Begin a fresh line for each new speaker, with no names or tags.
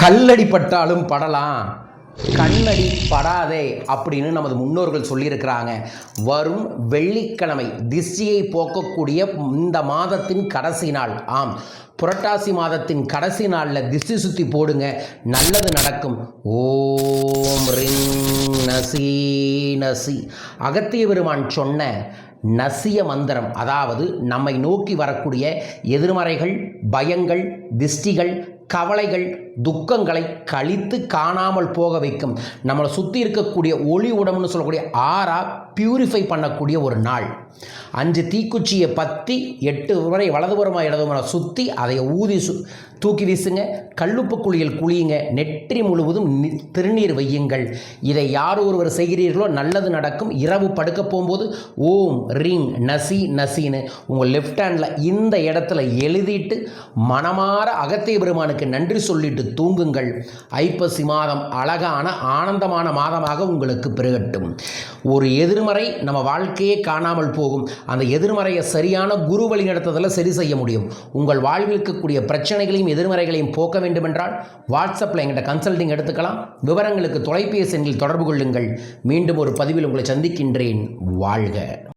கல்லடி பட்டாலும் படலாம். கண்ணடி படாதே அப்படின்னு நமது முன்னோர்கள் சொல்லியிருக்கிறாங்க. வரும் வெள்ளிக்கிழமை திஷ்டியை போக்கக்கூடிய இந்த மாதத்தின் கடைசி நாள். ஆம் புரட்டாசி மாதத்தின் கடைசி நாளில் திஷ்டி சுத்தி போடுங்க. நல்லது நடக்கும். ஓம் ரிங் நசி நசி. அகத்திய பெருமான் சொன்ன நசிய மந்திரம் அதாவது நம்மை நோக்கி வரக்கூடிய எதிர்மறைகள் பயங்கள் திஷ்டிகள் கவலைகள் துக்கங்களை கழித்து காணாமல் போக வைக்கும். நம்மளை சுற்றி இருக்கக்கூடிய ஒளி உடம்புன்னு சொல்லக்கூடிய ஆறா பியூரிஃபை பண்ணக்கூடிய ஒரு நாள். அஞ்சு தீக்குச்சியை பற்றி எட்டு முறை வலதுபுறமாக இடதுபுறமாக சுற்றி அதை ஊதி சு தூக்கி வீசுங்க. கல்லுப்பு குழியில் குளியுங்க. நெற்றி முழுவதும் நி- திருநீர் வையுங்கள். இதை யார் ஒருவர் செய்கிறீர்களோ நல்லது நடக்கும். இரவு படுக்க போகும்போது ஓம் ரிங் நசி நசின்னு உங்கள் லெஃப்ட் ஹேண்டில் இந்த இடத்துல எழுதிட்டு மனமாற அகத்திய பெருமானுக்கு நன்றி சொல்லிட்டு தூங்குங்கள். ஐப்பசி மாதம் அழகான ஆனந்தமான மாதமாக உங்களுக்கு பெருகட்டும். ஒரு எதிர்மறை நம்ம வாழ்க்கையே காணாமல் போகும். அந்த எதிர்மறையை சரியான குரு வழி நடத்துதல சரி செய்ய முடியும். உங்கள் வாழ்வில் இருக்கக்கூடிய பிரச்சனைகளையும் எதிர்மறைகளையும் போக்க வேண்டுமென்றால் வாட்ஸ்அப்பில் எங்கிட்ட கன்சல்டிங் எடுத்துக்கலாம். விவரங்களுக்கு தொலைபேசி எண்ணில் தொடர்பு கொள்ளுங்கள். மீண்டும் ஒரு பதிவில் உங்களை சந்திக்கின்றேன். வாழ்க.